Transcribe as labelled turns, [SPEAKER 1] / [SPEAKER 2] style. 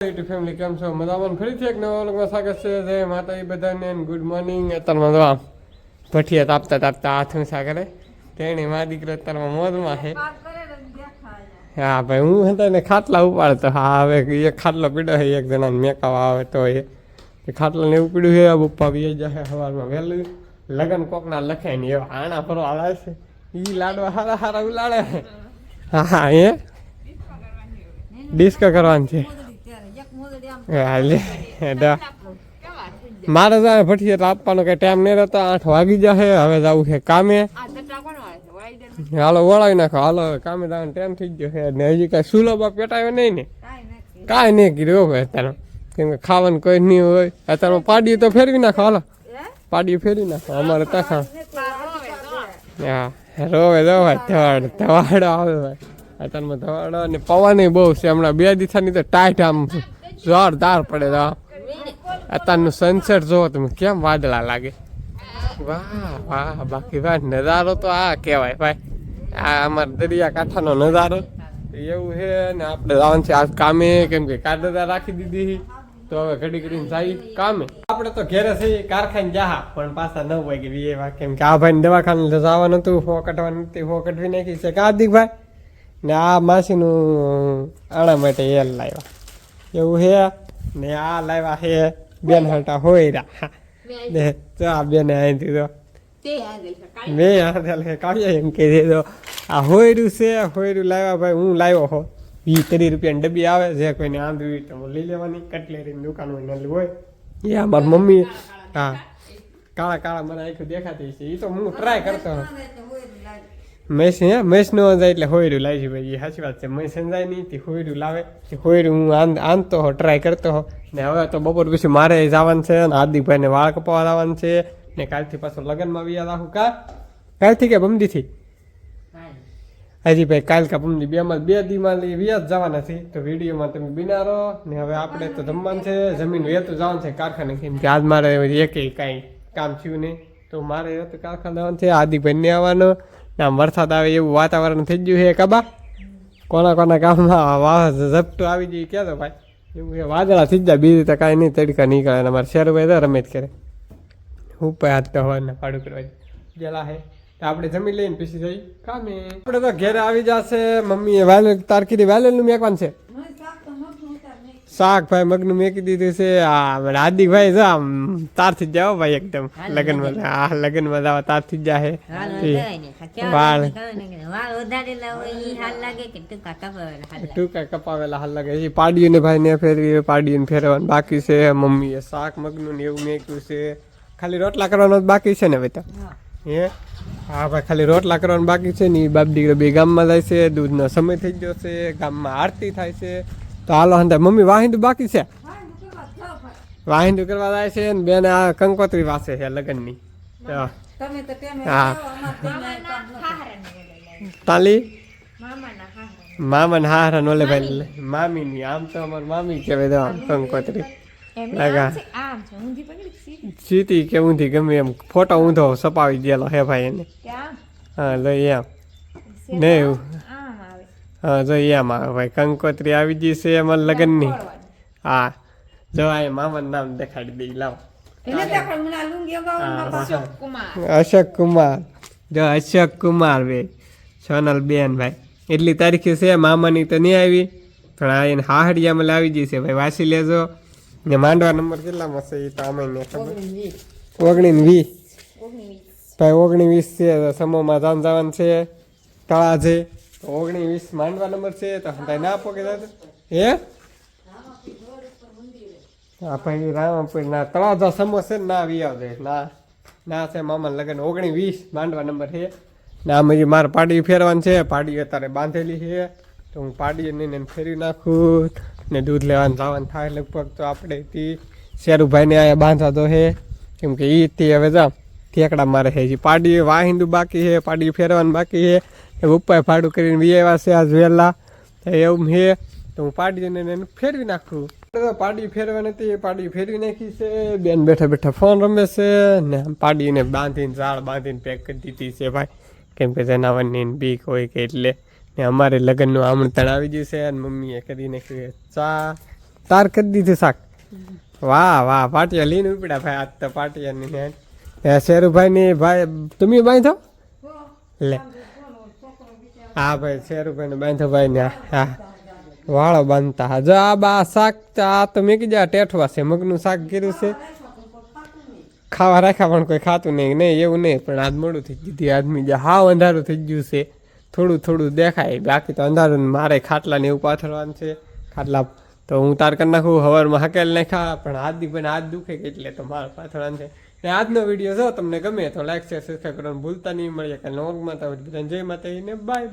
[SPEAKER 1] YouTube family કેમ છો? મજામાં ફરીથી એક નવા વ્લોગમાં સ્વાગત છે. જય માતાજી બધાને ગુડ મોર્નિંગ. અત્યારમાં તો આમ ભઠિયા તાપતા તાપતા હાથ ઊંચા કરે તેણે મા દીકરો અત્યારમાં મોજમાં છે. હા ભાઈ હું હતા ને ખાટલા ઉપાડતો. હા હવે એક ખાટલો પીડો છે એક જણાને મેકાવા આવે તો એ. ખાટલાને એવું પીડ્યું છે આ પપ્પા બી જાય સવારમાં વહેલું. લગન કોકના લખે ને એવા આણા ફરવા આવે છે. એ લાડવા હારા હારા ઉલાડે હા હા એ. ડિસ્કો કરવાનું છે. મારે તો ભઠીએ આપવાનો કઈ ટાઈમ નહીં રહેતો, આઠ વાગી જશે, હવે જવું છે કામે. હાલો વળાવી નાખો. હાલો કામે જવાનો ટાઈમ થઈ ગયો છે. ને હજી કાંઈ સુલભ પેટાવ્યો નહીં ને? કાંઈ નહીં કીધું હોય અત્યારે. કેમ કે ખાવાનું કોઈ નહીં હોય. અત્યારે પાડીયું તો ફેરવી નાખો, હાલો. પાડીયું ફેરવી નાખો, અમારે ત્યાં હા, રોવે જો ભાઈ ધવાડ, ધવાડો આવે ભાઈ. અત્યારમાં ધવાડો અને પવન બહુ છે. હમણાં બે દિવસની તો ટાઈટ આમ જોરદાર પડે તો. અત્યારનું સનસેટ જોવો તમે કેમ વાદળા લાગે. વાહ વાહ, બાકી ભાઈ, નજારો તો આ કહેવાય ભાઈ. આ અમારા દરિયા કાંઠાનો નજારો. એવું છે ને આપણે જવાનું છે આજ કામે, કેમ કે કાદા રાખી દીધી તો હવે ઘડી ઘડીને જાય કામે. આપણે તો ઘેરે થઈ કારખાને જાહા, પણ પાછા ન વાગે વીએ કેમ કે આ ભાઈને દવાખાને જવાનું હતું ફો કટવાનું નથી ફો કટવી નાખી છે. કાર્દિકભાઈ ને આ માસીનું આણા માટે એલ લાવ્યા. એવું હે? ને આ લાવ્યા હે બેન હટા હોય રા ને તો આ બેને આઈ દીધો મેં હાથેલ હે કાઢ્યા એમ કહી દીધો આ હોયરું છે હોયરું લાવ્યા ભાઈ હું લાવ્યો હો વી ત્રીસ રૂપિયાની ડબ્બી આવે જે કોઈને આંધવી તો લઈ લેવાની. કટલેરીની દુકાન હોય નલ હોય. એ આ મારી મમ્મી હા કાળા કાળા મને આખું દેખાતી છે. એ તો હું ટ્રાય કરતો મેસ હે મેસ નો જાય એટલે હોયરું લાવી ભાઈ. સાચી વાત છે. મેસ સંજાય નહીં, તે હોયરું લાવે. હોયરું હું આન, આનતો હો ટ્રાય કરતો હો. ને હવે તો બપોર પછી મારે જવાનું છે અને હાર્દિકભાઈને વાળ કપાવા લાવવાનું છે. ને કાલથી પાછું લગ્નમાં બી રાખું. કા? કાલથી કે બમદીથી? હજી ભાઈ, કાલ કા બમદી બે માં બે દીમાં વ્યાજ જવાના છે. તો વિડીયોમાં તમે બિનારો ને હવે આપણે તો જમવાનું છે. જમીન વેતું જવાનું છે કારખાને. કેમ કે આજ મારે એકે કાંઈ કામ થયું નહીં. તો મારે તો કારખાને જવાનું છે. આદિભાઈ ને આવવાનો. આમ વરસાદ આવે એવું વાતાવરણ થઈ ગયું છે કબા? કોના કોના ગામમાં વાહ ઝપટું આવી ગયું કહેતો ભાઈ? એવું છે, વાદળા થઈ જાય બીજી તો કાંઈ નહીં, તડકા નીકળે અને અમારે શેરભાઈ તો રમે જ કરે ઉપર હાથ તો હવાના પાડું કરવા ગયેલા હે. તો આપણે જમી લઈને પછી જઈ. કામે. આપણે તો ઘેરે આવી જશે. મમ્મીએ વાયલ તારકીરી વાલેલનું મેકવાન છે. શાક ભાઈ મગનું મેકી દીધું છે. આ હાર્દિકભાઈ જો આમ તારથી જ જાઓ ભાઈ એકદમ. લગ્નમાં હા લગ્નમાં જાવ તારથી જ જાહે વાળ. ટૂંકા કપાવેલા હાલ લાગે? છે પાડીઓને ભાઈ ને ફેરવી પાડીઓને ફેરવાનું બાકી છે. મમ્મીએ શાક મગનું ને એવું મેક્યું છે. ખાલી રોટલા કરવાનો જ બાકી છે ને બેટા હે? હા ભાઈ ખાલી રોટલા કરવાનું બાકી છે ને ઈ બાપ દીકરો બે ગામમાં જાય છે. દૂધનો સમય થઈ ગયો છે. ગામમાં આરતી થાય છે. તો હાલો હંતા. મમ્મી વાહિંદુ બાકી છે? વાહિંદુ કરવા જાય છે ને બેન આ કંકોત્રી પાસે છે લગ્નની. હા. તાલી? મામા ને હારા નોલે ભાઈ મામી. ની આમ તો અમાર મામી કહેવાય તો આમ કંકોત્રી. લગા સીતી કે ઊંધી ગમે એમ. ફોટો ઊંધો સપાવી ગયેલો હે ભાઈ એને. હા લઈ એમ નહીં હા જો એમાં ભાઈ કંકોત્રી આવી ગઈ છે એમાં લગ્નની. હા જો આ મામાનું નામ દેખાડી દઈ લાવ. અશોક કુમાર. જો અશોક કુમાર ભાઈ સોનલ બેન ભાઈ. એટલી તારીખે છે મામાની તો નહીં આવી પણ આ એને હાહડિયામાં લાવી ગઈ છે ભાઈ વાસી લેજો. ને માંડવા નંબર કેટલામાં છે એ તો અમે ને ખબર. ઓગણીને વીસ. ભાઈ ઓગણી વીસ છે સમૂહમાં સમોમાં જાન જવાનું છે તળા છે. ઓગણી વીસ માંડવા નંબર છે, તો ભાઈ ના આપો કે હે? હા, ભાઈ રામપુર ના તળાજા સમો છે ના આવી આવજે ના ના છે મામા લગન. ઓગણી વીસ માંડવા નંબર છે. ના હજી મારે પાડી ફેરવાની છે. પાડી અત્યારે બાંધેલી છે. તો હું પાડી ને ફેરવી નાખું ને દૂધ લેવાનું, જવાનું થાય લગભગ તો આપણે તી શેરુભાઈને અહીંયા બાંધવા તો છે કેમ કે એ તે હવે જા, ઠેકડા મારે છે. પાડી વાહિંદુ બાકી છે પાડી ફેરવાનું બાકી છે. એ ઉપર ભાડું કરીને વી આવ્યા છે આજ વહેલા એવું છે. તો હું પાડીને એને ફેરવી નાખું. પાડી ફેરવાની નથી એ પાડી ફેરવી નાખી છે. બેન બેઠા બેઠા ફોન રમે છે ને પાડીને બાંધીને ઝાડ બાંધીને પેક કરી દીધી છે ભાઈ. કેમ કે જનાવરની બીક હોય કે એટલે. ને અમારે લગ્નનું આમંત્રણ આવી ગયું છે અને મમ્મીએ કરી નાખ્યું ચા. તાર કરી દીધું શાક. વાહ વાહ પાટિયા લઈને ઉપડ્યા ભાઈ. આજ તો પાટિયાની ને. એ શેરુભાઈ ની ભાઈ તમે બાંધો? લે. હા, ભાઈ શેરુભાઈ ને બાંધો ભાઈ ને હા. વાળો બાંધતા જો આ બા શાક, આ તો મેં કીધા ટેઠવા છે. મગનું શાક કર્યું છે. ખાવા રાખ્યા પણ કોઈ ખાતું નહીં. નહીં, એવું નહીં, પણ આજ મોડું થઈ ગયું હતું. આદમી જે હાવ અંધારું થઈ ગયું છે. થોડું થોડું દેખાય. બાકી તો અંધારું મારે ખાટલા ને એવું પાથરવાનું છે. ખાટલા તો હું તાર કરી નાખું, હવારમાં હકેલ નાખ્યા, પણ હાથ દી પણ હાથ દુખે કે એટલે તો મારે પાથરવાનું છે. ને આજનો વીડિયો જો તમને ગમે તો લાઈક શેર સબસ્ક્રાઈબ કરવાનું ભૂલતા નહીં. મળીએ કાલે નોર્મમાં તો બધાને જય માતાજીને બાય